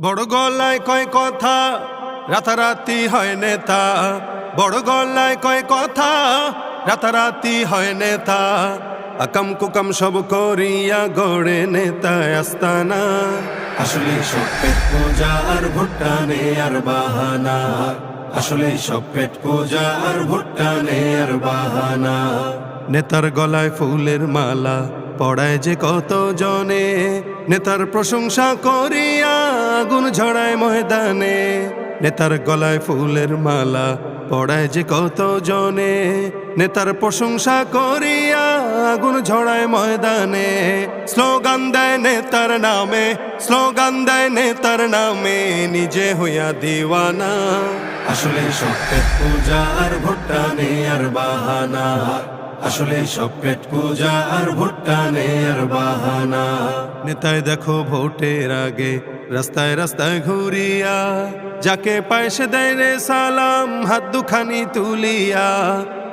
বড় গলায় কয় কথা, রাতারাতি হয় নেতা। বড় গলায় কয় কথা, রাতারাতি হয় নেতা। আকাম কুকাম সব করিয়া গড়ে নেতা আস্তানা। আসলে সব পেট পূজা আর ভুট্টা নে আর বাহানা। আসলে সব পেট পূজা আর ভুট্টা নে আর বাহানা। নেতার গলায় ফুলের মালা পড়ায় যে কত জনে নেতার প্রশংসা করিয়া আগুন ঝড়ায় ময়দানে। নেতার গলায় ফুলের মালা পড়ায় যে কত জনে নেতার প্রশংসা করিয়া আগুন ঝড়ায় ময়দানে। স্লোগান দেয় নেতার নামে, স্লোগান দেয় নেতার নামে, নিজে হইয়া দিওয়ানা। আসলে পেট পূজা আর ভুট্টা নে আর বাহানা। আসলে সব পেট পূজা আর ভুট্টা নে আর বাহানা। নেতায় দেখো ভোটের আগে রাস্তায় রাস্তায় ঘুরিয়া, যাকে পায়সে দেয় রে সালাম, হাত দুখানি তুলিয়া।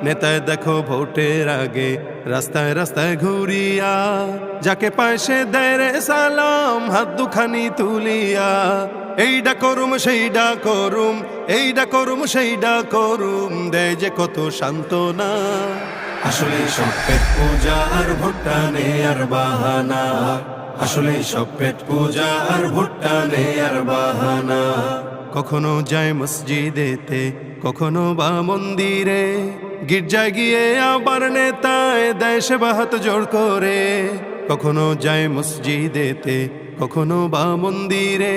নেতায় দেখো ভোটের আগে রাস্তায় রাস্তায় ঘুরিয়া, যাকে পায়সে দেয় রে সালাম, হাত দুখানি তুলিয়া। এইডা করুম সেইডা করুম এইডা করুম সেইডা করুম দেয় যে কত সান্ত্বনা। আসলে সব পেট পূজা আর ভুট্টা নে আর বাহানা। আসলে সব পেট পূজা আর ভুট্টা নে আর বাহানা। কখনো যায় মসজিদেতে, কখনো বা মন্দিরে, গির্জায় গিয়ে আবার নেতায় দেয় সেবা হাত জোড় করে। কখনো যায় মসজিদেতে, কখনো বা মন্দিরে,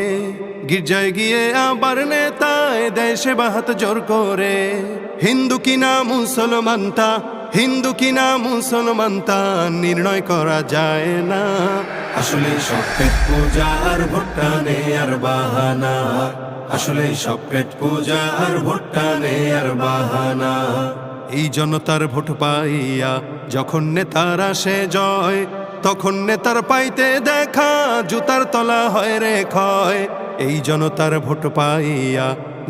গির্জায় গিয়ে আবার নেতায় দেয় সেবা হাত জোড় করে। হিন্দু কিনা মুসলমান তা হিন্দু কিনা মুসলমান তা নির্ণয় করা যায় না। আসলে সব পেট পূজা আর ভুট্টা নে আর বাহানা। আসলে সব পেট পূজা আর ভুট্টা নে আর বাহানা। এই জনতার ভোট পাইয়া যখন নেতার আসে জয় তখন নেতার পাইতে দেখা জুতার তলা হয় রে ক্ষয়। এই জনতার ভোট পাইয়া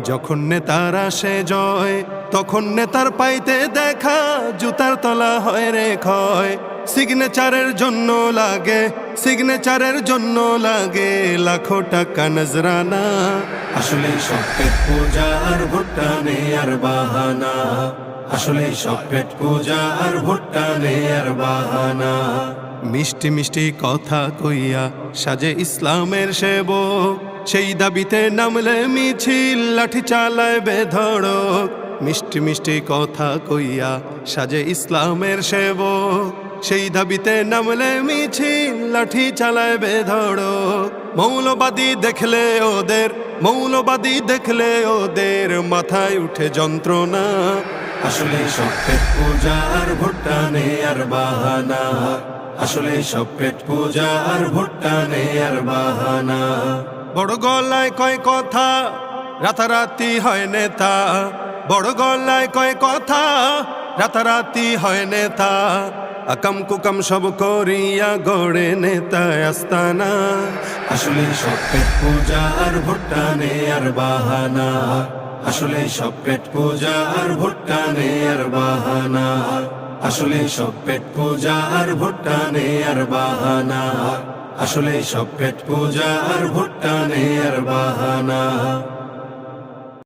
যখন নেতার আসে জয় তখন নেতার পাইতে দেখা, জুতার তলা হয় রে ক্ষয়। সিগনেচারের জন্য লাগে সিগনেচারের জন্য লাগে লাখো টাকা নজরানা। আসলে সব পেট পূজা আর ভুট্টা নে আর বাহানা। আসলে সব পেট পূজা আর ভুট্টা নে আর বাহানা। মিষ্টি মিষ্টি কথা কইয়া সাজে ইসলামের সেবক। সেই দাবিতে নামলে মিছিল, লাঠি চালায় বেধড়ক। মিষ্টি মিষ্টি কথা কইয়া সাজে ইসলামের সেব সেই দাবিতে নামলে মিছিল, লাঠি চালায় বেধড়ক। মৌলবাদী দেখলে ওদের, মৌলবাদী দেখলে ওদের মাথায় উঠে যন্ত্রণা। আসলে সব পেট পূজা আর ভুট্টা নে আর বাহানা। আসলে সব পেট পূজা আর ভুট্টা নে আর বাহানা। বড় গলায় কয় কথা, রাতারাতি হয় নেতা। বড় গলায় কয় কথা, রাতারাতি হয় নেতা। আকাম কুকাম সব করিয়া গড়ে নেতা আস্তানা। আসলে সব পেট পূজা আর ভুট্টা নে আর বাহানা। আসলে সব পেট পূজা আর ভুট্টা নে আর বাহানা। আসলে সব পেট পূজা আর ভুট্টা নে আর বাহানা। আসলে সব পেট পূজা আর ভুট্টা নে আর বাহানা।